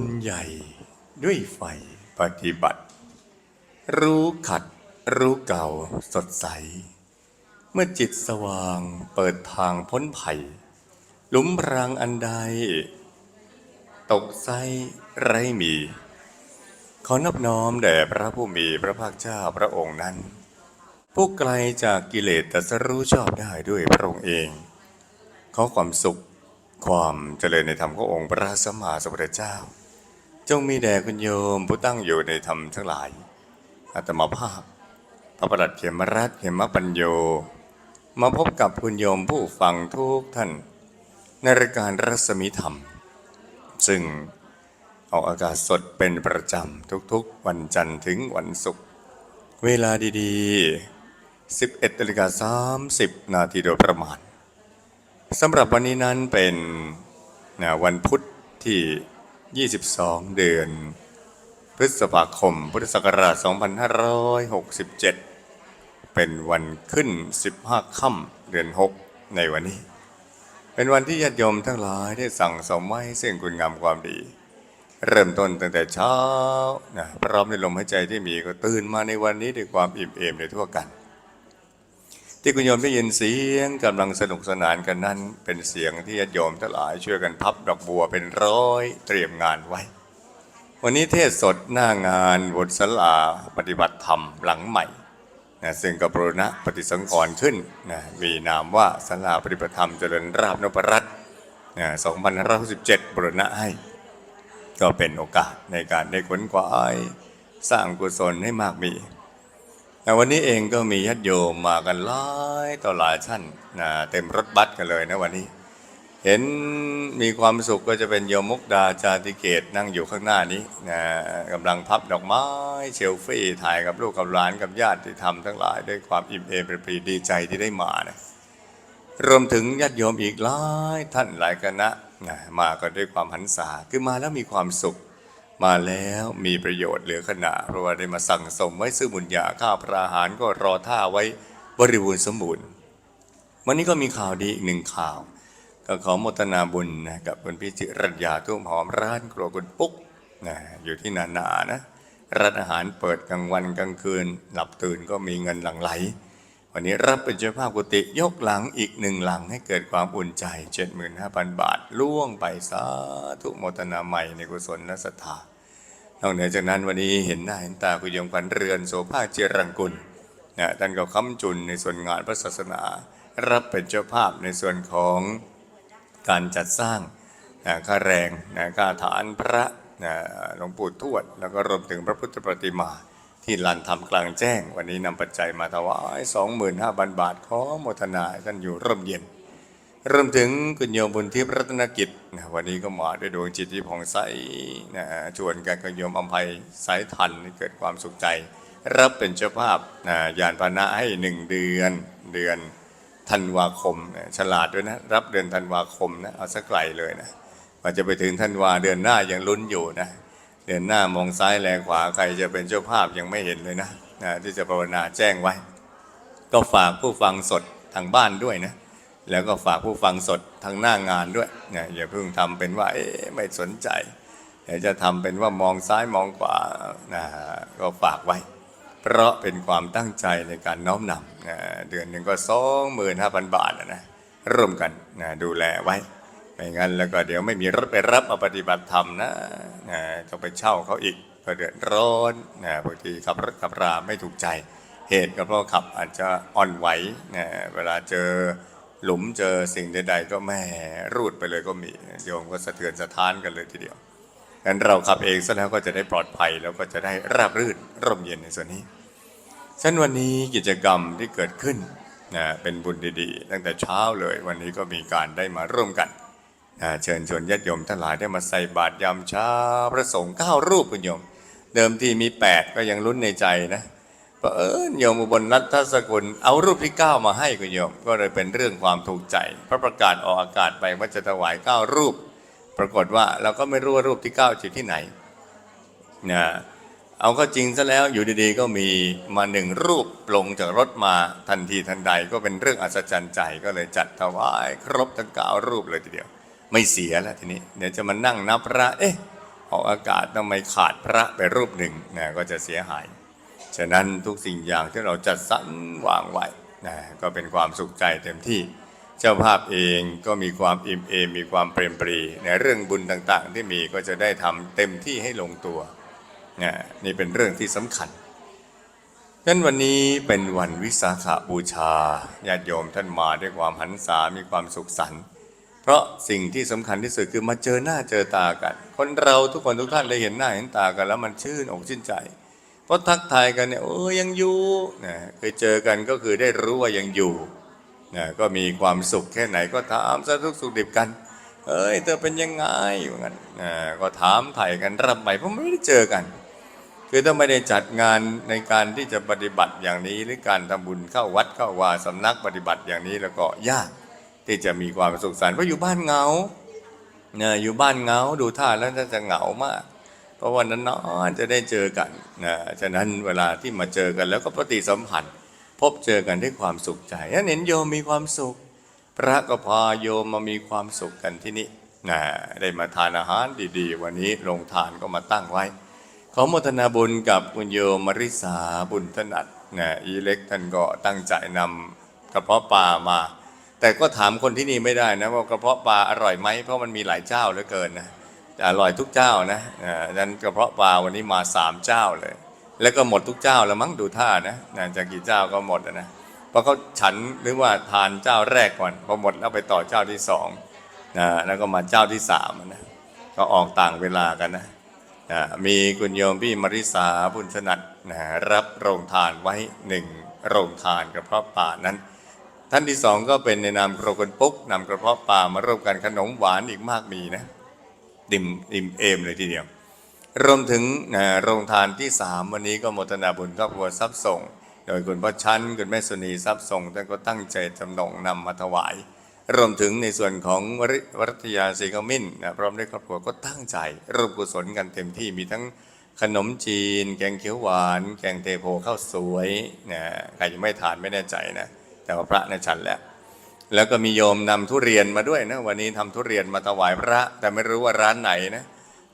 ญใหญ่ด้วยไฟปฏิบัติ รู้ขัดรู้เก่าสดใส เมื่อจิตสว่างเปิดทางพ้นภัย หลุมพรางอันใด ตกไซไรมี ขอนอบน้อมแด่พระผู้มีพระภาคเจ้าพระองค์นั้น ผู้ไกลจากกิเลสแตรัสรู้ชอบได้ด้วยพระองค์เอง ขอความสุขความเจริญในธรรมขององค์พระสัมมาสัมพุทธเจ้า จงมีแด่คุณโยมผู้ตั้งอยู่ในธรรมทั้งหลายอาตมาภาพ พระประหลัดเขมรัตเขมปัญโย มาพบกับคุณโยมผู้ฟังทุกท่าน ในรายการรัศมีธรรม ซึ่งออกอากาศสดเป็นประจำทุกๆ วันจันทร์ถึงวันศุกร์เวลาดีๆ 11นาฬิกา30 นาทีโดยประมาณสำหรับวันนี้นั้นเป็นวันพุธที่ 22 เดือน พฤษภาคม พุทธศักราช 2567 เป็นวันขึ้น 15 ค่ำเดือน 6 ในวันนี้ เป็นวันที่ญาติโยมทั้งหลายได้สั่งสมไว้ซึ่งคุณงามความดี เริ่มต้นตั้งแต่เช้านะพร้อมในลมหายใจที่มีก็ตื่นมาในวันนี้ด้วยความอิ่มเอมในทั่วกัน ที่คุณโยมได้ยินเสียงกำลังสนุกสนานกันนั้น เป็นเสียงที่ญาติโยมทั้งหลายช่วยกันพับดอกบัวเป็นร้อยเตรียมงานไว้ วันนี้เทศสดหน้างานบทสลาปฏิบัติธรรมหลังใหม่นะซึ่งกบรณะปฏิสังขรณ์ขึ้นนะมีนามว่าสลาปฏิบัติธรรมเจริญราบนพรัตน์นะ2567บรณะให้ ก็เป็นโอกาสในการได้ขวนขวาย สร้างกุศลให้มากมี แต่วันนี้เองก็มีญาติโยมมากันหลายต่อหลายท่านนะเต็มรถบัสกันเลยนะวันนี้ เห็นมีความสุขก็จะเป็นโยมมุกดาจาติเกตนั่งอยู่ข้างหน้านี้นะกำลังพับดอกไม้เชลฟี่ถ่ายกับลูกกับหลานกับญาติที่ทำทั้งหลายด้วยความอิ่มเอมเป็นปรีดีใจที่ได้มานะรวมถึงญาติโยมอีกหลายท่านหลายคณะนะมากันด้วยความหันษาคือมาแล้วมีความสุข มาแล้วมีประโยชน์เหลือขนาเพราะว่าได้มาสั่งสมไว้ซื้อบุญญาข้าวพระอาหารก็รอท่าไว้บริบูรณ์สมบูรณ์ วันนี้ก็มีข่าวดีอีกหนึ่งข่าว ก็ขอโมทนาบุญนะกับคุณพี่จิรัญญาทุ่มหอมร้านครัวคุณปุ๊กนะอยู่ที่นานานะร้านอาหารเปิดกลางวันกลางคืน หลับตื่นก็มีเงินหลั่งไหล วันนี้รับเป็นเจ้าภาพกุฏิยกหลังอีกหนึ่งหลังให้เกิดความอุ่นใจ 75,000 บาท ล่วงไปสาธุโมทนาใหม่ในกุศลและศรัทธานอกเหนือจากนั้นวันนี้เห็นหน้าเห็นตาคุณยมขวัญเรือนโสภาเจรังกุลนะท่านก็ค้ำจุนในส่วนงานพระศาสนา รับเป็นเจ้าภาพในส่วนของการจัดสร้างนะค่าแรงนะค่าฐานพระนะหลวงปู่ทวด แล้วก็รวมถึงพระพุทธประติมา ที่ลานธรรมกลางแจ้ง วันนี้นำปัจจัยมาถวาย25,000บาทขอโมทนาท่านอยู่ร่มเย็นเรวมถึงคุณโยมบุญทิพย์รัตนกิจนะวันนี้ก็มาด้วยดวงจิตที่ผ่องใสนะชวนกันกับโยมอัมภัยสายทันเกิดความสุขใจ รับเป็นเจ้าภาพนะยานพาหนะให้หนึ่งเดือนเดือนธันวาคมฉลาดด้วยนะรับเดือนธันวาคมนะเอาสักไกลเลยนะกว่าจะไปถึงธันวาเดือนหน้ายังลุ้นอยู่นะ เดือนหน้ามองซ้ายแลขวาใครจะเป็นเจ้าภาพยังไม่เห็นเลยนะนะที่จะภาวนาแจ้งไว้ ก็ฝากผู้ฟังสดทางบ้านด้วยนะแล้วก็ฝากผู้ฟังสดทางหน้างานด้วยนะอย่าเพิ่งทำเป็นว่าเอ๊ไม่สนใจเดี๋ยจะทำเป็นว่ามองซ้ายมองขวานะก็ฝากไว้ เพราะเป็นความตั้งใจในการน้อมนำนะเดือนหนึ่งก็สองหมื่นห้าพันบาทนะนะร่วมกันนะดูแลไว้ ไม่งั้นแล้วก็เดี๋ยวไม่มีรถไปรับมาปฏิบัติธรรมนะนะต้องไปเช่าเขาอีกก็เดือดร้อนนะบางทีขับรถขับราไม่ถูกใจ เหตุก็เพราะขับอาจจะอ่อนไหวนะเวลาเจอหลุมเจอสิ่งใด ๆ ก็แม่รูดไปเลยก็มีโยมก็สะเทือนสะท้านกันเลยทีเดียวงั้นเราขับเองซะแล้วก็จะได้ปลอดภัยแล้วก็จะได้ราบรื่นร่มเย็นในส่วนนี้ฉะนันวันนี้กิจกรรมที่เกิดขึ้นนะเป็นบุญดีๆ ตั้งแต่เช้าเลยวันนี้ก็มีการได้มาร่วมกัน เชิญชวนญาติโยมทั้งหลายได้มาใส่บาตรยามเช้าพระสงฆ์เก้ารูปคุณโยม เดิมทีมี 8 ก็ยังลุ้นในใจนะเพราะเออโยมอุบลรัตสกุลเอารูปที่ 9 มาให้คุณโยม ก็เลยเป็นเรื่องความถูกใจ พระประกาศออกอากาศไปว่าจะถวาย 9 รูป ปรากฏว่าเราก็ไม่รู้ว่ารูปที่9อยู่ที่ไหนนะเอาก็จริงซะแล้วอยู่ดีๆ ก็มีมาหนึ่งรูปลงจากรถมาทันทีทันใดก็เป็นเรื่องอัศจรรย์ใจก็เลยจัดถวาย ครบทั้งเก้ารูปเลยทีเดียว ไม่เสียแล้วทีนี้ เดี๋ยวจะมานั่งนับพระ เอ๊ะออกอากาศทำไมขาดพระไปรูปหนึ่งนะก็จะเสียหาย ฉะนั้นทุกสิ่งอย่างที่เราจัดสรรวางไว้นะก็เป็นความสุขใจเต็มที่ เจ้าภาพเองก็มีความอิ่มเอมมีความเปรมปรี ในเรื่องบุญต่างๆ ที่มีก็จะได้ทำเต็มที่ให้ลงตัวนะนี่เป็นเรื่องที่สำคัญฉะนั้นวันนี้เป็นวันวิสาขาบูชาญาติโยมท่านมาด้วยความหันษามีความสุขสันต์ พราะสิ่งที่สำคัญที่สุดคือมาเจอหน้าเจอตากัน คนเราทุกคนทุกท่านได้เห็นหน้าเห็นตากัน แล้วมันชื่นอกชื่นใจเพราะทักทายกันเนี่ยโอ้ยังอยู่นะเคยเจอกันก็คือได้รู้ว่ายังอยู่นะก็มีความสุขแค่ไหนก็ถามสารทุกสุขดิบกัน เอ้ยเธอเป็นยังไงว่งั้นนะก็ถามไถ่ายกันรับไปเพราะไม่ได้เจอกัน คือถ้าไม่ได้จัดงานในการที่จะปฏิบัติอย่างนี้หรือการทำบุญเข้าวัดเข้าวาสำนักปฏิบัติอย่างนี้แล้วก็ยาก ที่จะมีความสุขสันต์เพราะอยู่บ้านเหงาเนี่ยอยู่บ้านเหงาดูท่าแล้วน่าจะเหงามาก เพราะวันนั้นนอนจะได้เจอกันนะฉะนั้นเวลาที่มาเจอกันแล้วก็ปฏิสัมพันธ์ พบเจอกันด้วยความสุขใจนั้นเห็นโยมมีความสุข พระก็พาโยมมามีความสุขกันที่นี่นะได้มาทานอาหารดีๆ วันนี้ลงทานก็มาตั้งไว้ ขอโมทนาบุญกับคุณโยมมริสาบุญถนัดนะอีเล็กท่านก็ตั้งใจนำกระเพาะปลามา แต่ก็ถามคนที่นี่ไม่ได้นะว่ากระเพาะปลาอร่อยไหมเพราะมันมีหลายเจ้าเหลือเกินนะอร่อยทุกเจ้านะดังนั้นกระเพาะปลาวันนี้มาสามเจ้าเลย แล้วก็หมดทุกเจ้าแล้วมั้งดูท่านะนะจากกี่เจ้าก็หมดนะเพราะเขาฉันหรือว่าทานเจ้าแรกก่อนพอหมดแล้วไปต่อเจ้าที่สองนะแล้วก็มาเจ้าที่สามนะก็ออกต่างเวลากันนะนะมีคุณโยมพี่มริสาบุญสนัดนะรับโรงทานไว้หนึ่งโรงทานกระเพาะปลานั้น ท่านที่สองก็เป็นในนามโครกนปุ๊กนำกระเพาะปลามาร่วมกันขนมหวานอีกมากมีนะดิมดิมเอมเลยทีเดียว รวมถึงโรงทานที่สามวันนี้ก็โมทนาบุญครอบครัวทรัพย์ส่ง โดยคุณพ่อชั้นคุณแม่สุนีทรัพย์ส่งท่านก็ตั้งใจจำนงนำมาถวาย รวมถึงในส่วนของวริวัตยาศรีขมิ้นนะพร้อมด้วยครอบครัวก็ตั้งใจร่วมกุศลกันเต็มที่มีทั้งขนมจีน แกงเขียวหวาน แกงเทโพข้าวสวยนะใครยังไม่ทานไม่แน่ใจนะ แต่ว่าพระในฉันแล้ว แล้วก็มีโยมนำทุเรียนมาด้วยนะวันนี้ทำทุเรียนมาถวายพระ แต่ไม่รู้ว่าร้านไหนนะ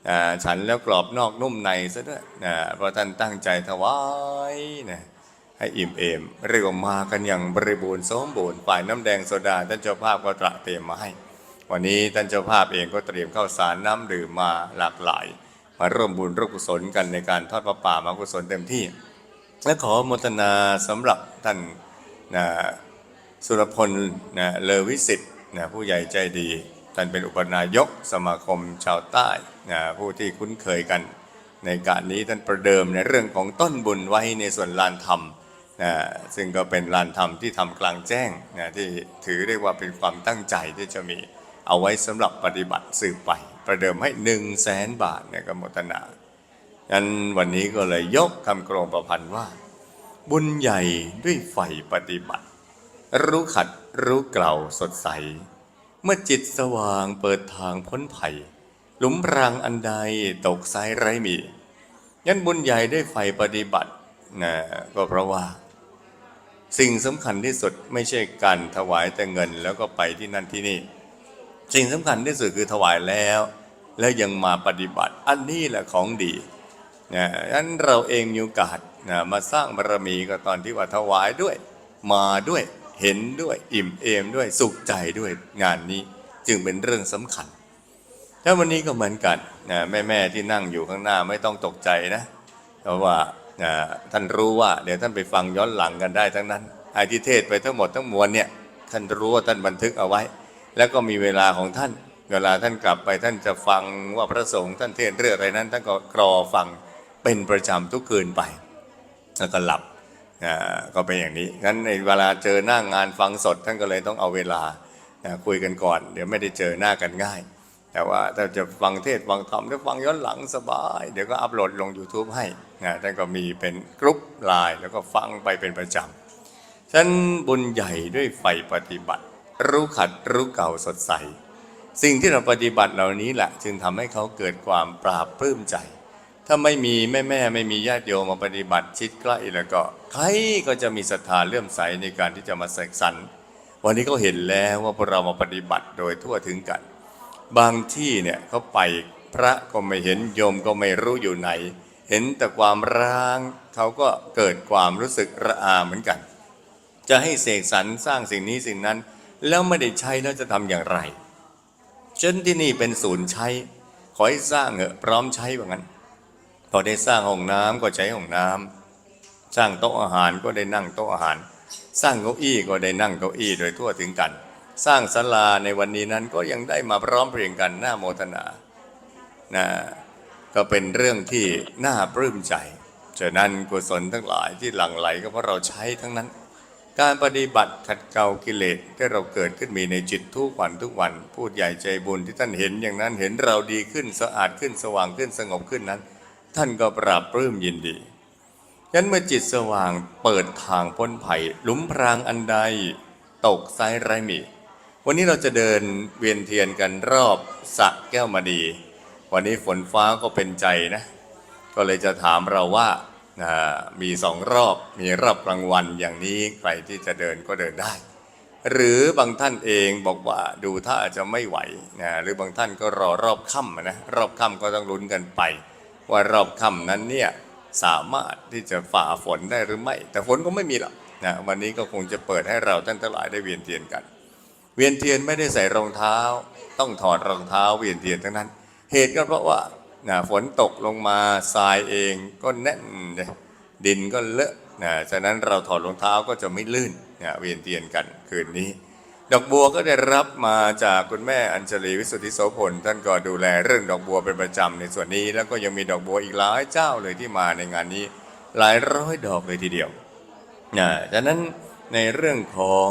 อ่าฉันแล้วกรอบนอกนุ่มในซะด้วยนะเพราะท่านตั้งใจถวายนะให้อิ่มเอมเรียกว่ามากันอย่างบริบูรณ์สมบูรณ์ฝ่ายน้ำแดงโซดาท่านเจ้าภาพก็ตระเตรียมมาให้ วันนี้ท่านเจ้าภาพเองก็เตรียมข้าวสารน้ำดื่มมาหลากหลาย มาร่วมบุญร่วมกุศลกันในการทอดพระป่ามากุศลเต็มที่ และขอโมทนาสำหรับท่านนะ สุรพลนะเลอวิสิตนะผู้ใหญ่ใจดี ท่านเป็นอุปนายกสมาคมชาวใต้นะผู้ที่คุ้นเคยกัน ในการนี้ท่านประเดิมในเรื่องของต้นบุญไว้ในส่วนลานธรรมนะซึ่งก็เป็นลานธรรมที่ทำกลางแจ้งนะที่ถือได้ว่าเป็นความตั้งใจที่จะมีเอาไว้สำหรับปฏิบัติสืบไป ประเดิมให้หนึ่งแสนบาทนี่ยก็โมทนางั้นวันนี้ก็เลยยกคำกรองประพันธ์ว่า บุญใหญ่ด้วยไฟปฏิบัติ รู้ขัดรู้เกล่าสดใส เมื่อจิตสว่างเปิดทางพ้นภัย หลุมรางอันใดตกไซไร้มียันบุญใหญ่ได้ไฟปฏิบัตินะก็เพราะว่า สิ่งสำคัญที่สุดไม่ใช่การถวายแต่เงินแล้วก็ไปที่นั่นที่นี่ สิ่งสำคัญที่สุดคือถวายแล้ว แล้วยังมาปฏิบัติอันนี้แหละของดีนะนั้นเราเองมีโอกาสนะมาสร้างบารมีก็ตอนที่ว่าถวายด้วย มาด้วย เห็นด้วยอิ่มเอมด้วยสุขใจด้วยงานนี้จึงเป็นเรื่องสำคัญ ถ้าวันนี้ก็เหมือนกันนะแม่แม่ๆที่นั่งอยู่ข้างหน้าไม่ต้องตกใจนะเพราะว่าท่านรู้ว่าเดี๋ยวท่านไปฟังย้อนหลังกันได้ทั้งนั้นไอ้ที่เทศไปทั้งหมดทั้งมวลเนี่ยท่านรู้ว่าท่านบันทึกเอาไว้ แล้วก็มีเวลาของท่าน เวลาท่านกลับไปท่านจะฟังว่าพระสงฆ์ท่านเทศเรื่องอะไรนั้นท่านก็กรอฟังเป็นประจำทุกคืนไป แล้วก็หลับ ก็เป็นอย่างนี้งั้นในเวลาเจอหน้างานฟังสด ท่านก็เลยต้องเอาเวลาคุยกันก่อน เดี๋ยวไม่ได้เจอหน้ากันง่าย แต่ว่าถ้าจะฟังเทศน์ฟังธรรมหรือฟังย้อนหลังสบาย เดี๋ยวก็อัปโหลดลง YouTube ให้นะท่านก็มีเป็นกรุ๊ปไลน์แล้วก็ฟังไปเป็นประจำฉันบุญใหญ่ด้วยไฟปฏิบัติ รู้ขัดรู้เก่าสดใส สิ่งที่เราปฏิบัติเหล่านี้แหละจึงทำให้เขาเกิดความปราบปลื้มใจ ถ้าไม่มีแม่แม่ไม่มีญาติโยมมาปฏิบัติชิดใกล้แล้วก็ ใครก็จะมีศรัทธาเลื่อมใสในการที่จะมาเสกสรรวันนี้เขาเห็นแล้วว่าพวกเรามาปฏิบัติโดยทั่วถึงกัน บางที่เนี่ยเขาไปพระก็ไม่เห็นโยมก็ไม่รู้อยู่ไหน เห็นแต่ความร้างเขาก็เกิดความรู้สึกระอาเหมือนกัน จะให้เสกสรรสร้างสิ่งนี้สิ่งนั้น แล้วไม่ได้ใช้แล้วจะทำอย่างไรเช่นที่นี่เป็นศูนย์ใช้ ขอให้สร้างเหอะพร้อมใช้ว่างั้น พอได้สร้างห้องน้ำก็ใช้ห้องน้ำสร้างโต๊ะอาหารก็ได้นั่งโต๊ะอาหาร สร้างเก้าอี้ก็ได้นั่งเก้าอี้โดยทั่วถึงกัน สร้างศาลาในวันนี้นั้นก็ยังได้มาพร้อมเพรียงกันหน้าโมทนานะก็เป็นเรื่องที่น่าปลื้มใจฉะนั้นกุศลทั้งหลายที่หลั่งไหลก็เพราะเราใช้ทั้งนั้น การปฏิบัติขัดเกลากิเลสที่เราเกิดขึ้นมีในจิตทุกวันทุกวัน พูดใหญ่ใจบุญที่ท่านเห็นอย่างนั้นเห็นเราดีขึ้นสะอาดขึ้นสว่างขึ้นสงบขึ้นนั้น ท่านก็ปราบปลื้มยินดียันเมื่อจิตสว่างเปิดทางพ้นภัยหลุมพรางอันใด ตกไซไรมี วันนี้เราจะเดินเวียนเทียนกันรอบสะแก้วมณี วันนี้ฝนฟ้าก็เป็นใจนะ ก็เลยจะถามเราว่าอ่ามีสองรอบมีรอบกลางวันอย่างนี้ใครที่จะเดินก็เดินได้ หรือบางท่านเองบอกว่าดูถ้าอาจจะไม่ไหวนะหรือบางท่านก็รอรอบค่ำนะรอบค่ำก็ต้องลุ้นกันไป ว่ารอบค่ำนั้นเนี่ยสามารถที่จะฝ่าฝนได้หรือไม่ แต่ฝนก็ไม่มีหรอกนะวันนี้ก็คงจะเปิดให้เราท่านทั้งหลายได้เวียนเทียนกัน เวียนเทียนไม่ได้ใส่รองเท้า ต้องถอดรองเท้าเวียนเทียนทั้งนั้น เหตุก็เพราะว่านะฝนตกลงมาทรายเองก็แน่นดินก็เลอะนะฉะนั้นเราถอดรองเท้าก็จะไม่ลื่นนะเวียนเทียนกันคืนนี้ ดอกบัวก็ได้รับมาจากคุณแม่อัญชลีวิสุทธิโสพลท่านก็ดูแลเรื่องดอกบัวเป็นประจำในส่วนนี้ แล้วก็ยังมีดอกบัวอีกหลายเจ้าเลยที่มาในงานนี้ หลายร้อยดอกเลยทีเดียวนะฉะนั้นในเรื่องของ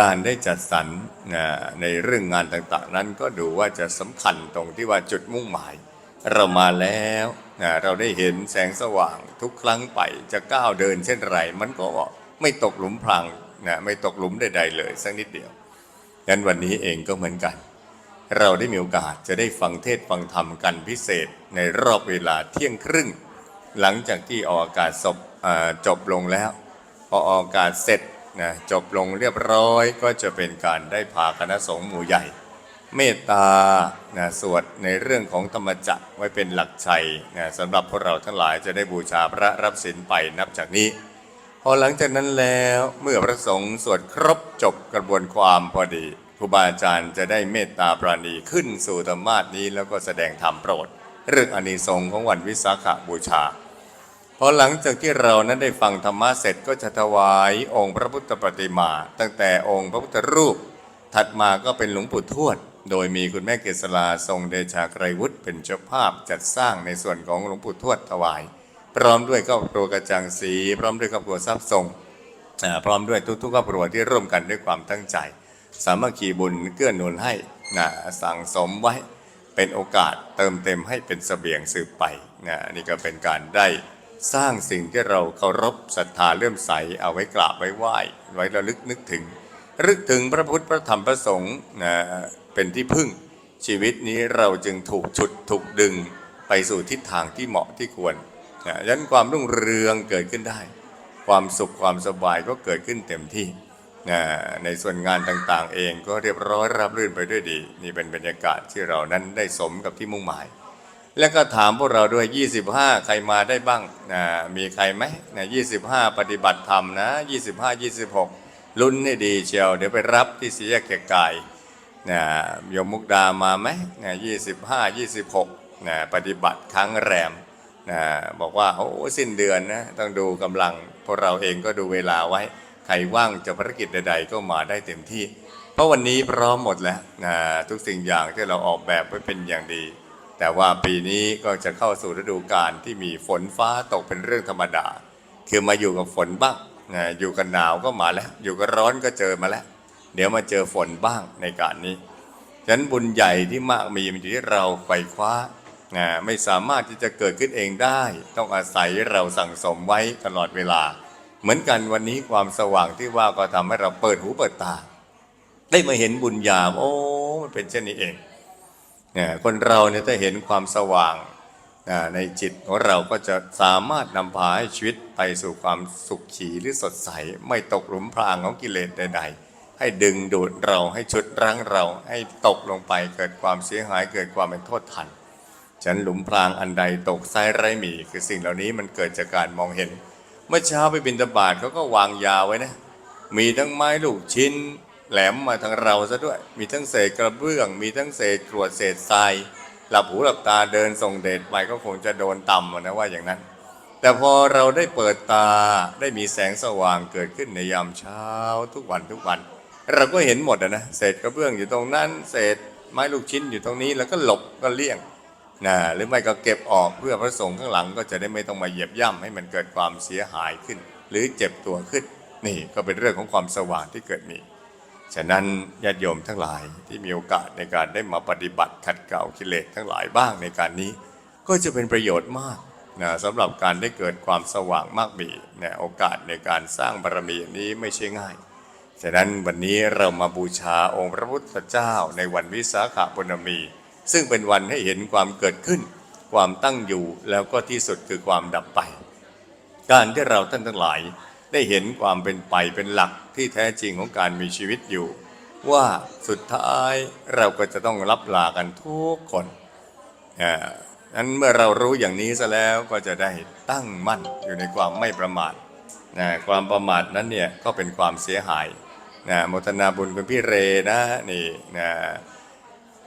การได้จัดสรรนะในเรื่องงานต่างๆ นั้นก็ดูว่าจะสำคัญตรงที่ว่าจุดมุ่งหมาย เรามาแล้วนะเราได้เห็นแสงสว่างทุกครั้งไปจะก้าวเดินเช่นไร มันก็ไม่ตกหลุมพราง นะไม่ตกหลุมใด ๆ เลยสักนิดเดียวงั้นวันนี้เองก็เหมือนกัน เราได้มีโอกาสจะได้ฟังเทศฟังธรรมกันพิเศษในรอบเวลาเที่ยงครึ่ง หลังจากที่ออกอากาศจบลงแล้ว พอออกอากาศเสร็จนะจบลงเรียบร้อยก็จะเป็นการได้พาคณะสงฆ์หมู่ใหญ่ เมตตานะสวดในเรื่องของธรรมจักรไว้เป็นหลักชัยนะสำหรับพวกเราทั้งหลายจะได้บูชาพระรับศีลไปนับจากนี้ อหลังจากนั้นแล้วเมื่อพระสงฆ์สวดครบจบกระบวนความพอดีครูบาอาจารย์จะได้เมตตาปราณีขึ้นสู่ธรรมาสนี้แล้วก็แสดงธรรมโปรดเรื่องอานิสงส์ของวันวิสาขบูชาพอหลังจากที่เรานั้นได้ฟังธรรมะเสร็จก็จะถวายองค์พระพุทธปฏิมา ตั้งแต่องค์พระพุทธรูป ถัดมาก็เป็นหลวงปู่ทวด โดยมีคุณแม่เกษราทรงเดชาไกรวุฒิเป็นเจ้าภาพจัดสร้างในส่วนของหลวงปู่ทวดถวาย พร้อมด้วยครอบครัวกระจังศรีพร้อมด้วยครอบครัวทรัพย์ทรงอ่าพร้อมด้วยทุกๆครอบครัวที่ร่วมกันด้วยความตั้งใจ สามัคคีบุญเกื้อหนุนให้นะสั่งสมไว้เป็นโอกาสเติมเต็มให้เป็นเสบียงสืบไปนะนี่ก็เป็นการได้สร้างสิ่งที่เราเคารพศรัทธาเลื่อมใสเอาไว้กราบไว้ไหว้ไว้ระลึกนึกถึงรึกถึงพระพุทธพระธรรมพระสงฆ์นะเป็นที่พึ่งชีวิตนี้เราจึงถูกฉุดถูกดึงไปสู่ทิศทางที่เหมาะที่ควร นะยันความรุ่งเรืองเกิดขึ้นได้ ความสุขความสบายก็เกิดขึ้นเต็มที่นะในส่วนงานต่างๆ เองก็เรียบร้อยรับรื่นไปด้วยดี นี่เป็นบรรยากาศที่เรานั้นได้สมกับที่มุ่งหมาย แล้วก็ถามพวกเราด้วย 25 ใครมาได้บ้างนะมีใครไหมนะ25 ปฏิบัติธรรมนะ25 26 ลุ้นให้ดีเชียวเดี๋ยวไปรับที่สีแยกเกียรติกายนะยมมุกดามาไหมนะ25 26นะปฏิบัติครั้งแรม นะบอกว่าโอ้สิ้นเดือนนะต้องดูกำลังพวกเราเองก็ดูเวลาไว้ใครว่างจะภารกิจใด ๆ ก็มาได้เต็มที่ เพราะวันนี้พร้อมหมดแล้วนะทุกสิ่งอย่างที่เราออกแบบไว้เป็นอย่างดี แต่ว่าปีนี้ก็จะเข้าสู่ฤดูกาลที่มีฝนฟ้าตกเป็นเรื่องธรรมดา คือมาอยู่กับฝนบ้างนะอยู่กับหนาวก็มาแล้ว อยู่กับร้อนก็เจอมาแล้ว เดี๋ยวมาเจอฝนบ้างในการนี้ฉะนั้นบุญใหญ่ที่มากมีมันอยู่ที่เราไขว่คว้า ไม่สามารถที่จะเกิดขึ้นเองได้ ต้องอาศัยเราสั่งสมไว้ตลอดเวลา เหมือนกันวันนี้ความสว่างที่ว่าก็ทำให้เราเปิดหูเปิดตา ได้มาเห็นบุญญาโอ้มันเป็นเช่นนี้เองเนี่ยคนเราเนี่ยถ้าเห็นความสว่างในจิตของเราก็จะสามารถนำพาให้ชีวิตไปสู่ความสุขขีหรือสดใส ไม่ตกหลุมพรางของกิเลสใด ๆ ให้ดึงดูดเราให้ชุดรั้งเรา ให้ตกลงไปเกิดความเสียหายเกิดความเป็นโทษทัน ฉันหลุมพรางอันใดตกไซไร้หมีคือสิ่งเหล่านี้มันเกิดจากการมองเห็น เมื่อเช้าไปบินตบาทเขาก็วางยาไว้นะ มีทั้งไม้ลูกชิ้น แหลมมาทางเราซะด้วย มีทั้งเศษกระเบื้อง มีทั้งเศษกรวดเศษทราย หลับหูหลับตาเดินส่งเดชไปก็คงจะโดนต่ำนะว่าอย่างนั้น แต่พอเราได้เปิดตาได้มีแสงสว่างเกิดขึ้นในยามเช้าทุกวันทุกวัน เราก็เห็นหมดนะเศษกระเบื้องอยู่ตรงนั้น เศษไม้ลูกชิ้นอยู่ตรงนี้แล้วก็หลบก็เลี่ยง นะหรือไม่ก็เก็บออกเพื่อพระสงฆ์ข้างหลังก็จะได้ไม่ต้องมาเหยียบย่ำให้มันเกิดความเสียหายขึ้น หรือเจ็บตัวขึ้น นี่ก็เป็นเรื่องของความสว่างที่เกิดมี ฉะนั้นญาติโยมทั้งหลายที่มีโอกาสในการได้มาปฏิบัติขัดเกลากิเลสทั้งหลายบ้างในการนี้ ก็จะเป็นประโยชน์มากนะสำหรับการได้เกิดความสว่างมากมีนะโอกาสในการสร้างบารมีนี้ไม่ใช่ง่าย ฉะนั้นวันนี้เรามาบูชาองค์พระพุทธเจ้าในวันวิสาขบุญมี ซึ่งเป็นวันให้เห็นความเกิดขึ้น ความตั้งอยู่แล้วก็ที่สุดคือความดับไป การที่เราท่านทั้งหลาย ได้เห็นความเป็นไปเป็นหลักที่แท้จริงของการมีชีวิตอยู่ ว่าสุดท้ายเราก็จะต้องรับลากันทุกคนอ่านั้นเมื่อเรารู้อย่างนี้ซะแล้วก็จะได้ตั้งมั่นอยู่ในความไม่ประมาทนะความประมาทนั้นเนี่ยก็เป็นความเสียหายนะโมทนาบุญคุณพี่เรนะนี่นะ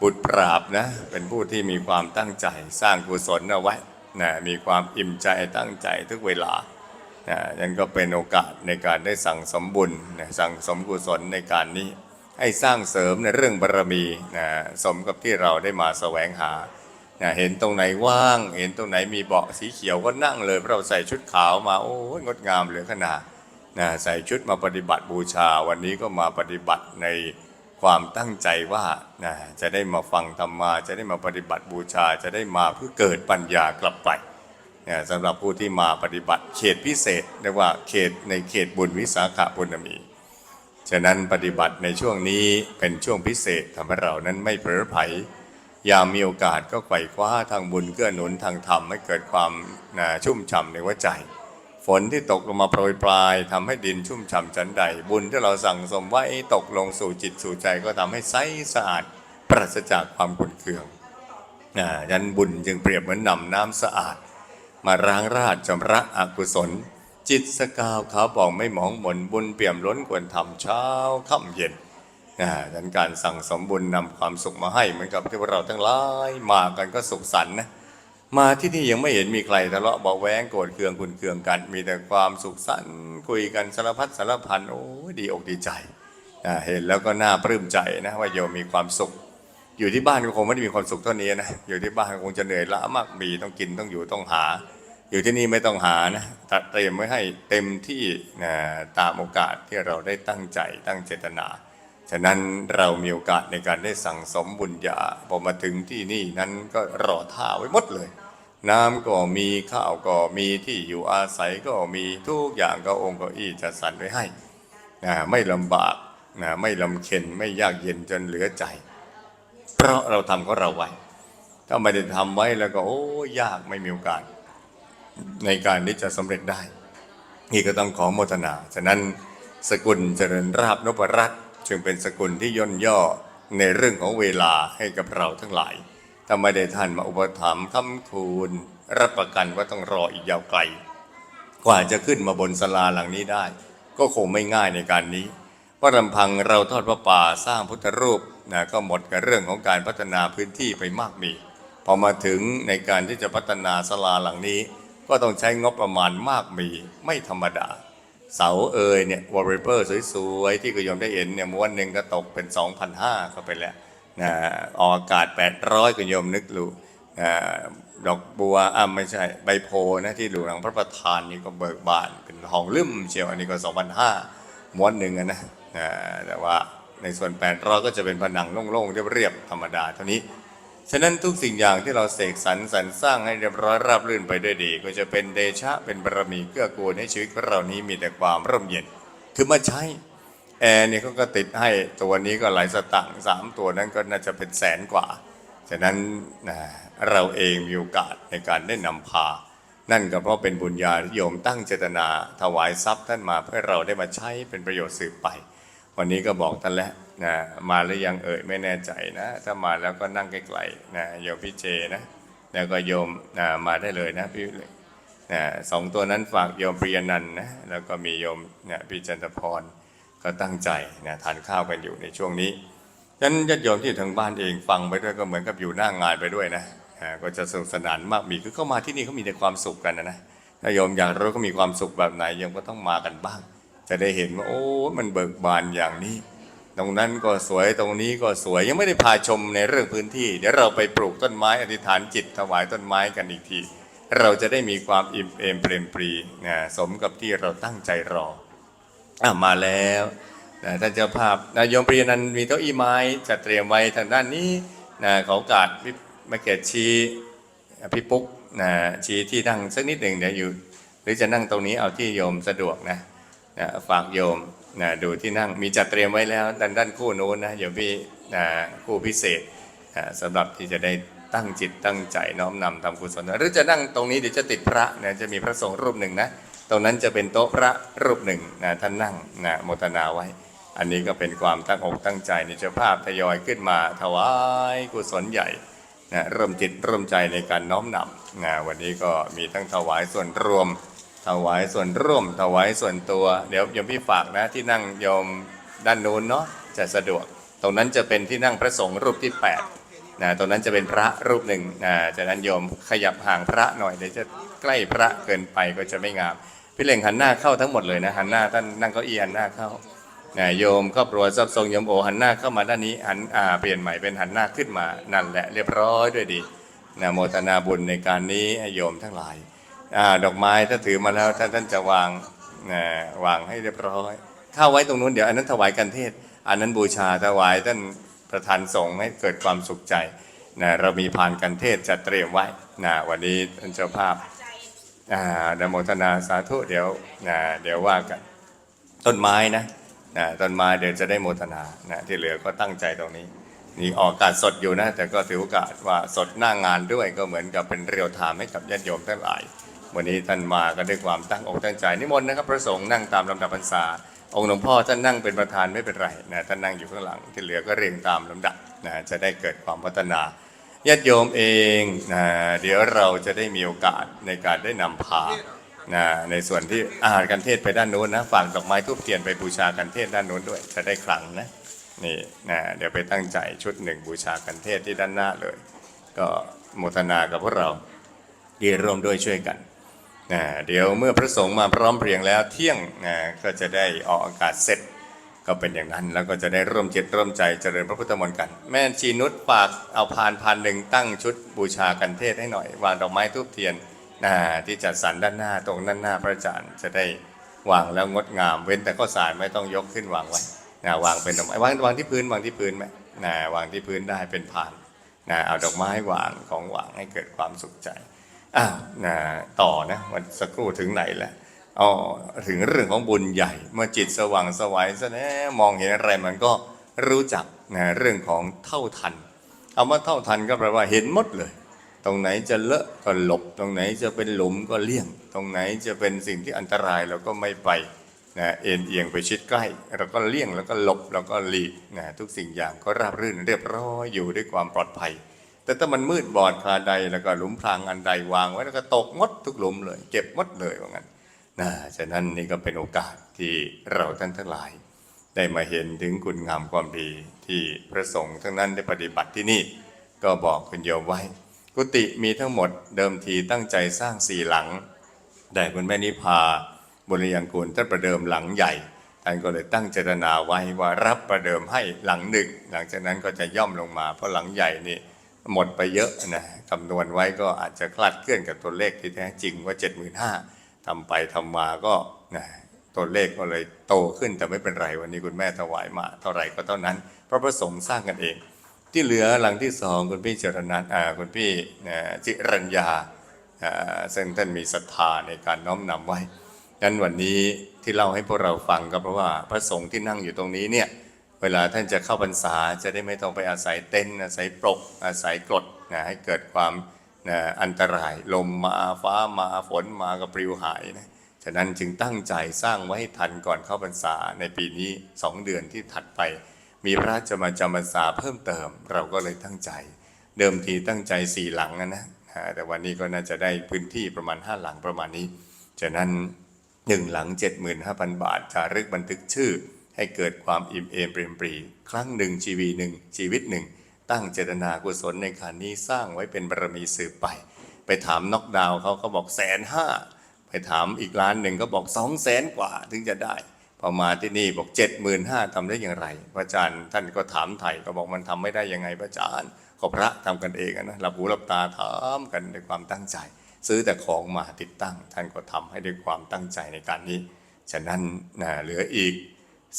บุตรปราบนะเป็นผู้ที่มีความตั้งใจสร้างกุศลเอาไว้นะมีความอิ่มใจตั้งใจทุกเวลานะนั่นก็เป็นโอกาสในการได้สั่งสมบุญนะสั่งสมกุศลในการนี้ ให้สร้างเสริมในเรื่องบารมีนะสมกับที่เราได้มาแสวงหานะเห็นตรงไหนว่าง เห็นตรงไหนมีเบาะสีเขียวก็นั่งเลยเพราะเราใส่ชุดขาวมาโอ้งดงามเหลือขนาดนะใส่ชุดมาปฏิบัติบูชา วันนี้ก็มาปฏิบัติใน ความตั้งใจว่านะจะได้มาฟังธรรมาจะได้มาปฏิบัติบูชาจะได้มาเพื่อเกิดปัญญากลับไปนี่ยสำหรับผู้ที่มาปฏิบัติเขตพิเศษเรียกว่าเขตในเขตบุญวิสาขาบุญมี ฉะนั้นปฏิบัติในช่วงนี้เป็นช่วงพิเศษทำให้เรานั้นไม่เผลอไผลยามมีโอกาสก็ไขว่คว้าทางบุญเกื้อหนุนทางธรรมให้เกิดความนะชุ่มฉ่ำในหัวใจ ฝนที่ตกลงมาโปรยปลายทำให้ดินชุ่มฉ่ำจันใด บุญที่เราสั่งสมไว้ตกลงสู่จิตสู่ใจก็ทำให้ใสสะอาดปราศจากความขุ่นเคืองนะยันบุญจึงเปรียบเหมือนนำน้ำสะอาด มาล้างราดชำระอกุศล จิตสกาวขาวบอกไม่หมองหมนบุญเปี่ยมล้นควรทำเช้าค่ำเย็นนะดังการสั่งสมบุญนำความสุขมาให้เหมือนกับที่พวกเราทั้งหลายมากันก็สุขสันต์นะ มาที่นี่ยังไม่เห็นมีใครทะเลาะเบาแว้งโกรธเคืองคุณเคืองกัน มีแต่ความสุขสันต์คุยกันสารพัดสารพันโอ้ดีอกดีใจเห็นแล้วก็น่าปลื้มใจนะว่าโยมมีความสุข อยู่ที่บ้านก็คงไม่ได้มีความสุขเท่านี้นะอยู่ที่บ้านก็คงจะเหนื่อยล้ามากมีต้องกินต้องอยู่ต้องหา อยู่ที่นี่ไม่ต้องหานะตัดเตรียมไว้ให้เต็มที่นะตามโอกาสที่เราได้ตั้งใจตั้งเจตนา ฉะนั้นเรามีโอกาสในการได้สั่งสมบุญญาพอมาถึงที่นี่นั้นก็รอท่าไว้หมดเลย น้ำก็มีข้าวก็มีที่อยู่อาศัยก็มีทุกอย่างก็องค์ก็อี้จะสรรไว้ให้นะไม่ลำบากนะไม่ลำเค็นไม่ยากเย็นจนเหลือใจ เพราะเราทำของเราไว้ ถ้าไม่ได้ทำไว้แล้วก็โอ้ยากไม่มีโอกาส ในการที่จะสำเร็จได้นี่ก็ต้องขอโมทนา ฉะนั้นสกุลเจริญราบนพรัตน์ จึงเป็นสกุลที่ย่นย่อในเรื่องของเวลาให้กับเราทั้งหลายถ้าไม่ได้ท่านมาอุปถัมภ์คำคูณรับประกันว่าต้องรออีกยาวไกล กว่าจะขึ้นมาบนศาลาหลังนี้ได้ ก็คงไม่ง่ายในการนี้เพราะลำพังเราทอดพระป่าสร้างพุทธรูปนะก็หมดกับเรื่องของการพัฒนาพื้นที่ไปมากมีพอมาถึงในการที่จะพัฒนาศาลาหลังนี้ ก็ต้องใช้งบประมาณมากมีไม่ธรรมดา เสาเอยเนี่ยวอลเปเปอร์สวยๆ ที่กุณโยมได้เห็นเนี่ยม้วนหนึ่งก็ตกเป็น 2,500เข้าไปแล้วนะออกอากาศ 800กุณโยมนึกดูนะดอกบัวอะไม่ใช่ใบโพนะที่หลวงพระประธานนี่ก็เบิกบานเป็นทองลืมเชียวอันนี้ก็ 2,500ม้วนหนึ่งอะนะนะแต่ว่าในส่วน800ก็จะเป็นผนังโล่งๆเรียบๆธรรมดาเท่านี้ ฉะนั้นทุกสิ่งอย่างที่เราเสกสรรสรรสร้างให้เรียบร้อยราบรื่นไปด้วยดี ก็จะเป็นเดชะเป็นบารมีเกื้อกูลให้ชีวิตของเรานี้มีแต่ความร่มเย็น คือมาใช้แอร์เนี่ยเขาก็ติดให้ตัวนี้ก็หลายสตางค์สามตัวนั้นก็น่าจะเป็นแสนกว่า ฉะนั้นเราเองมีโอกาสในการได้นำพา นั่นก็เพราะเป็นบุญญาที่โยมตั้งเจตนาถวายทรัพย์ท่านมาเพื่อเราได้มาใช้เป็นประโยชน์สืบไป วันนี้ก็บอกท่านแล้ว นะมาหรือยังเอ่ยไม่แน่ใจนะ ถ้ามาแล้วก็นั่งใกล้ๆนะโยมพี่เจนะแล้วก็โยมอ่ามาได้เลยนะพี่นะสองตัวนั้นฝากโยมปริยนันนะแล้วก็มีโยมนี่ยพี่จันทพรก็ตั้งใจนะทานข้าวกันอยู่ในช่วงนี้ฉะนั้นญาติโยมที่อยู่ทางบ้านเองฟังไปด้วยก็เหมือนกับอยู่หน้างานไปด้วยนะก็จะสนุกสนานมากมีคือเข้ามาที่นี่เขามีแต่ความสุขกันนะนะถ้าโยมอยากรู้เขามีความสุขแบบไหนโยมก็ต้องมากันบ้าง จะได้เห็นว่าโอ้ มันเบิกบานอย่างนี้ ตรงนั้นก็สวยตรงนี้ก็สวยยังไม่ได้พาชมในเรื่องพื้นที่ เดี๋ยวเราไปปลูกต้นไม้อธิษฐานจิตถวายต้นไม้กันอีกที เราจะได้มีความอิ่มเอมเปรมปรีนะสมกับที่เราตั้งใจรออะมาแล้วนะท่านเจ้าภาพนะโยมปรีนันมีเก้าอี้ไม้จัดเตรียมไว้ทางด้านนี้นะขอโอกาสพี่มาเกตชี้พี่ปุ๊กนะชี้ที่นั่งสักนิดหนึ่งเดี๋ยวอยู่ หรือจะนั่งตรงนี้เอาที่โยมสะดวกนะนะฝากโยม นะดูที่นั่งมีจัดเตรียมไว้แล้วด้านด้านคู่นู้นนะโยมพี่นะคู่พิเศษนะสำหรับที่จะได้ตั้งจิตตั้งใจน้อมนำทำกุศลหรือจะนั่งตรงนี้เดี๋ยวจะติดพระนะจะมีพระสงฆ์รูปหนึ่งนะตรงนั้นจะเป็นโต๊ะพระรูปหนึ่งนะท่านนั่งนะโมทนาไว้ อันนี้ก็เป็นความตั้งอกตั้งใจในเจ้าภาพทยอยขึ้นมาถวายกุศลใหญ่นะเริ่มจิตเริ่มใจในการน้อมนำนะวันนี้ก็มีทั้งถวายส่วนรวม ถวายส่วนร่วมถวายส่วนตัว เดี๋ยวโยมพี่ฝากนะที่นั่งโยมด้านนู้นเนาะจะสะดวก ตรงนั้นจะเป็นที่นั่งพระสงฆ์รูปที่8นะตรงนั้นจะเป็นพระรูปหนึ่งนะจากนั้นโยมขยับห่างพระหน่อยเดี๋ยวจะใกล้พระเกินไปก็จะไม่งามพี่เล่งหันหน้าเข้าทั้งหมดเลยนะหันหน้าท่านนั่งเก้าอี้หันหน้าเข้านะโยมครอบครัวทรัพย์ทรงโยมโอหันหน้าเข้ามาด้านนี้หันอ่าเปลี่ยนใหม่เป็นหันหน้าขึ้นมานั่นแหละเรียบร้อยด้วยดีนะโมทนาบุญในการนี้โยมทั้งหลาย ดอกไม้ถ้าถือมาแล้วท่านท่านจะวางวางให้เรียบร้อยเข้าไว้ตรงนู้นเดี๋ยวอันนั้นถวายกันเทศ อันนั้นบูชาถวายท่านประธานสงฆ์ให้เกิดความสุขใจนะเรามีผ่านกันเทศจัดเตรียมไว้นะวันนี้ท่านเจ้าภาพอ่านโมทนาสาธุเดี๋ยวนะเดี๋ยวว่ากันต้นไม้นะนะต้นไม้เดี๋ยวจะได้โมทนานะที่เหลือก็ตั้งใจตรงนี้นี่ออกอากาศสดอยู่นะ แต่ก็ถือโอกาสว่าสดหน้างานด้วยก็เหมือนกับเป็นเรียวไทม์ให้กับญาติโยมทั้งหลาย วันนี้ท่านมาก็ด้วยความตั้งอกตั้งใจนิมนต์นะครับพระสงฆ์นั่งตามลำดับพรรษา องค์หลวงพ่อท่านนั่งเป็นประธานไม่เป็นไรนะท่านนั่งอยู่ข้างหลังที่เหลือก็เรียงตามลำดับนะจะได้เกิดความพัฒนาญาติโยมเองนะเดี๋ยวเราจะได้มีโอกาสในการได้นำพานะในส่วนที่อาหารกันเทศไปด้านโน้นนะฝากดอกไม้ทูบเทียนไปบูชากันเทศด้านโน้นด้วย จะได้ขลังนะนี่นะเดี๋ยวไปตั้งใจชุดหนึ่งบูชากันเทศที่ด้านหน้าเลย ก็โมทนากับพวกเราที่ร่วมด้วยช่วยกัน นะเดี๋ยวเมื่อพระสงฆ์มาพร้อมเพรียงแล้วเที่ยงนะก็จะได้ออกอากาศเสร็จก็เป็นอย่างนั้นแล้วก็จะได้ร่วมจิตร่วมใจเจริญพระพุทธมนต์กัน แม่ชีนุชฝากเอาพานพันหนึ่งตั้งชุดบูชากันเทศให้หน่อยวางดอกไม้ทูบเทียนนะที่จัดสรรด้านหน้าตรงด้านหน้าพระอาจารย์จะได้วางแล้วงดงาม เว้นแต่ข้าวสารไม่ต้องยกขึ้นวางไว้นะวางเป็นดอกไม้วางวางที่พื้นวางที่พื้นไหมนะวางที่พื้นได้เป็นผานนะเอาดอกไม้วางของวางให้เกิดความสุขใจ อ้าวนะต่อนะวันสักครู่ถึงไหนแล้วอ๋อถึงเรื่องของบุญใหญ่ เมื่อจิตสว่างสวัยซะแล้วมองเห็นอะไรมันก็รู้จักนะเรื่องของเท่าทันเอาว่าเท่าทันก็แปลว่าเห็นหมดเลย ตรงไหนจะเลอะก็หลบ ตรงไหนจะเป็นหลุมก็เลี่ยง ตรงไหนจะเป็นสิ่งที่อันตรายเราก็ไม่ไปนะเอ็นเอียงไปชิดใกล้เราก็เลี่ยงแล้วก็หลบแล้วก็หลีกนะทุกสิ่งอย่างก็ราบรื่นเรียบร้อยอยู่ด้วยความปลอดภัย แต่ถ้ามันมืดบอดคาใดแล้วก็หลุมพรางอันใดวางไว้แล้วก็ตกมดทุกหลุมเลยเก็บมดเลยว่างั้นนะฉะนั้นนี่ก็เป็นโอกาสที่เราท่านทั้งหลาย ได้มาเห็นถึงคุณงามความดีที่พระสงฆ์ทั้งนั้นได้ปฏิบัติที่นี่ ก็บอกคุณโยมไว้ กุฏิมีทั้งหมดเดิมทีตั้งใจสร้างสี่หลังได้คุณแม่นิพาบุญยังกูลท่านประเดิมหลังใหญ่ท่านก็เลยตั้งเจตนาไว้ว่ารับประเดิมให้หลังหนึ่ง หลังจากนั้นก็จะย่อมลงมาเพราะหลังใหญ่นี่ หมดไปเยอะนะคำนวณไว้ก็อาจจะคลาดเคลื่อนกับตัวเลขที่แท้จริงว่า 75,000ทำไปทำมาก็นะตัวเลขก็เลยโตขึ้นแต่ไม่เป็นไรวันนี้คุณแม่ถวายมา เท่าไหร่ก็เท่านั้น เพราะพระสงฆ์สร้างกันเอง ที่เหลือหลังที่สองคุณพี่เจรนันคุณพี่จิรัญญาซึ่งท่านมีศรัทธาในการน้อมนำไว้ดังนั้นวันนี้ที่เล่าให้พวกเราฟังก็เพราะว่าพระสงฆ์ที่นั่งอยู่ตรงนี้เนี่ย เวลาท่านจะเข้าพรรษาจะได้ไม่ต้องไปอาศัยเต็นท์อาศัยปลกอาศัยกรดนะให้เกิดความนะอันตรายลมมาฟ้ามาฝนมาก็ปลิวหายนะฉะนั้นจึงตั้งใจสร้างไว้ให้ทันก่อนเข้าพรรษาในปีนี้สองเดือนที่ถัดไป มีพระจะมาจำพรรษาเพิ่มเติม เราก็เลยตั้งใจ เดิมทีตั้งใจสี่หลังนะนะแต่วันนี้ก็น่าจะได้พื้นที่ประมาณ 5 หลังประมาณนี้ ฉะนั้น 1 หลัง 75,000 บาทจารึกบันทึกชื่อ ให้เกิดความอิ่มเอมเปรมปรี ครั้งหนึ่งชีวีหนึ่งชีวิตหนึ่ง ตั้งเจตนากุศลในการนี้สร้างไว้เป็นบารมีสืบไป ไปถามน็อกดาวเขาเขาบอกแสนห้าไปถามอีกร้านหนึ่งก็บอกสองแสนกว่าถึงจะได้พอมาที่นี่บอกเจ็ดหมื่นห้าทำได้อย่างไร พระอาจารย์ท่านก็ถามไถ่ก็บอกมันทำไม่ได้ยังไงพระอาจารย์ก็พระทำกันเองนะหลับหูหลับตาถามกันด้วยความตั้งใจ ซื้อแต่ของมาติดตั้ง ท่านก็ทำให้ด้วยความตั้งใจในการนี้ ฉะนั้นนะเหลืออีก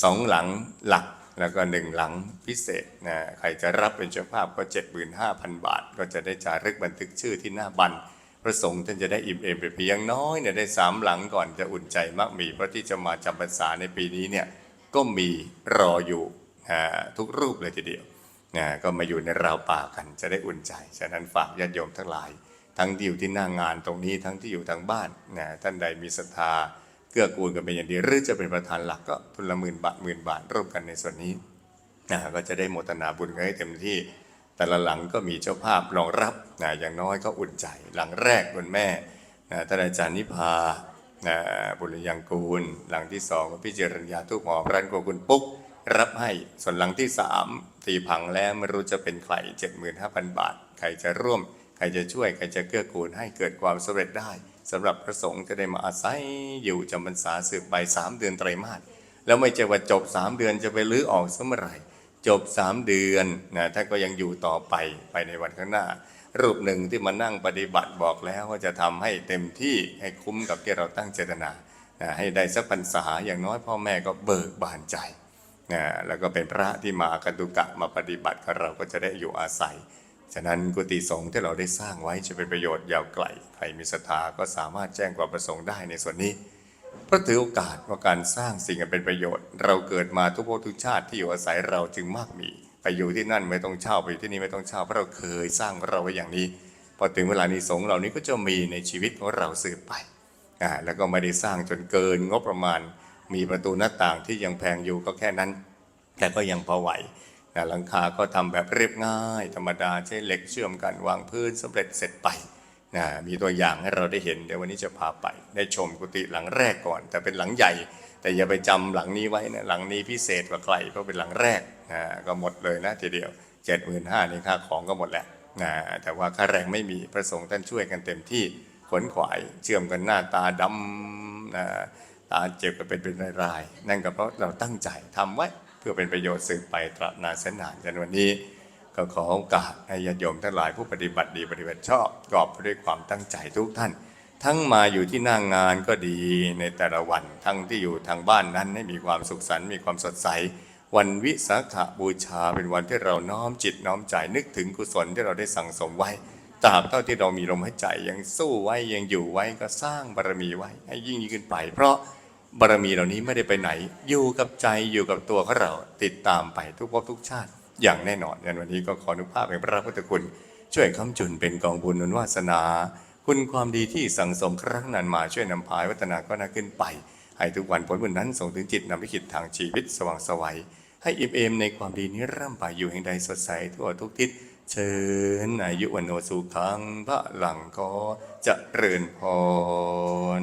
สองหลังหลักแล้วก็หนึ่งหลังพิเศษนะใครจะรับเป็นเจ้าภาพก็ 75,000 บาท ก็จะได้จารึกบันทึกชื่อที่หน้าบันพระสงฆ์ท่านจะได้อิ่มเอมไปเพียงน้อยเนี่ยได้สามหลังก่อนจะอุ่นใจมากมีเพราะที่จะมาจำพรรษาในปีนี้เนี่ยก็มีรออยู่ทุกรูปเลยทีเดียวนะก็มาอยู่ในราวป่ากันจะได้อุ่นใจ ฉะนั้นฝากญาติโยมทั้งหลาย ทั้งที่อยู่ที่หน้างานตรงนี้ทั้งที่อยู่ทางบ้านนะท่านใดมีศรัทธา เกื้อกูลกันเป็นอย่างดี หรือจะเป็นประธานหลักก็ทุนละหมื่นบาทหมื่นบาทร่วมกันในส่วนนี้นะก็จะได้โมทนาบุญกันให้เต็มที่ แต่ละหลังก็มีเจ้าภาพรองรับนะอย่างน้อยก็อุ่นใจ หลังแรกคุณแม่นะท่านอาจารย์นิพานะบุญยังกูล หลังที่สองพี่เจริญญาทุกหมอร้านโกคุณปุ๊ก รับให้ส่วนหลังที่สามตีพังแล้วไม่รู้จะเป็นใคร75,000 บาท ใครจะร่วม ใครจะช่วย ใครจะเกื้อกูลให้เกิดความสำเร็จได้ สำหรับพระสงฆ์จะได้มาอาศัยอยู่จำพรรษาสืบไปสามเดือนไตรมาสแล้วไม่ใช่ว่าจบ3เดือนจะไปลื้อออกเสมอไหร่จบ3เดือนนะท่านก็ยังอยู่ต่อไปไปในวันข้างหน้า รูปหนึ่งที่มานั่งปฏิบัติบอกแล้วว่าจะทำให้เต็มที่ให้คุ้มกับที่เราตั้งเจตนานะให้ได้สักพรรษาอย่างน้อยพ่อแม่ก็เบิกบานใจนะแล้วก็เป็นพระที่มากันตุกะมาปฏิบัติกับเราก็จะได้อยู่อาศัย ฉะนั้นกุฏิสงฆ์ที่เราได้สร้างไว้จะเป็นประโยชน์ยาวไกลใครมีศรัทธาก็สามารถแจ้งความประสงค์ได้ในส่วนนี้เพราะถือโอกาสว่าการสร้างสิ่งอันเป็นประโยชน์ เราเกิดมาทุกภพทุกชาติที่อยู่อาศัยเราจึงมากมีไปอยู่ที่นั่นไม่ต้องเช่าไปอยู่ที่นี่ไม่ต้องเช่าเพราะเราเคยสร้างเราไว้อย่างนี้พอถึงเวลานี้สงฆ์เหล่านี้ก็จะมีในชีวิตของเราสืบไปอ่าแล้วก็ไม่ได้สร้างจนเกินงบประมาณ มีประตูหน้าต่างที่ยังแพงอยู่ก็แค่นั้น แต่ก็ยังพอไหว หลังคาก็ทำแบบเรียบง่าย ธรรมดาใช้เหล็กเชื่อมกันวางพื้นสำเร็จเสร็จไปนะมีตัวอย่างให้เราได้เห็นเดี๋ยววันนี้จะพาไป ได้ชมกุฏิหลังแรกก่อน แต่เป็นหลังใหญ่ แต่อย่าไปจำหลังนี้ไว้นะหลังนี้พิเศษกว่าใครเพราะเป็นหลังแรกนะก็หมดเลยนะทีเดียวเจ็ดหมื่นห้านี่ค่าของก็หมดแล้วนะแต่ว่าค่าแรงไม่มีพระสงฆ์ท่านช่วยกันเต็มที่ขนขวายเชื่อมกันหน้าตาดำนะตาเจ็บก็เป็นเป็นรายๆนั่นก็เพราะเราตั้งใจทำไว้ พื่อเป็นประโยชน์สืบไปตราบนานแสนนานจนวันนี้ ก็ขอโอกาสให้ญาติโยมทั้งหลายผู้ปฏิบัติดีปฏิบัติชอบกอบด้วยความตั้งใจทุกท่าน ทั้งมาอยู่ที่หน้างงานก็ดีในแต่ละวันทั้งที่อยู่ทางบ้านนั้นให้มีความสุขสันต์มีความสดใส วันวิสาขบูชาเป็นวันที่เราน้อมจิตน้อมใจนึกถึงกุศลที่เราได้สั่งสมไว้ตราบเท่าที่เรามีลมหายใจยังสู้ไว้ยังอยู่ไว้ก็สร้างบารมีไว้ให้ยิ่งยิ่งขึ้นไป เพราะ บารมีเหล่านี้ไม่ได้ไปไหน อยู่กับใจอยู่กับตัวของเราติดตามไปทุกภพทุกชาติ อย่างแน่นอนในวันนี้ก็ขออนุภาพแห่งพระพุทธคุณ ช่วยค้ำจุนเป็นกองบุญนุนวาสนา คุณความดีที่สั่งสมครั้งนั้นมาช่วยนำพายวัฒนาก็น่าขึ้นไป ให้ทุกวันผลบุญนั้นส่งถึงจิตนำลิขิตทางชีวิตสว่างสวัย ให้อิ่มเอมในความดีนี้ร่ำไปอยู่แห่งใดสดใสทั่วทุกทิศเชิญอายุวันโนสุขังพระหลังก็จะเริญพร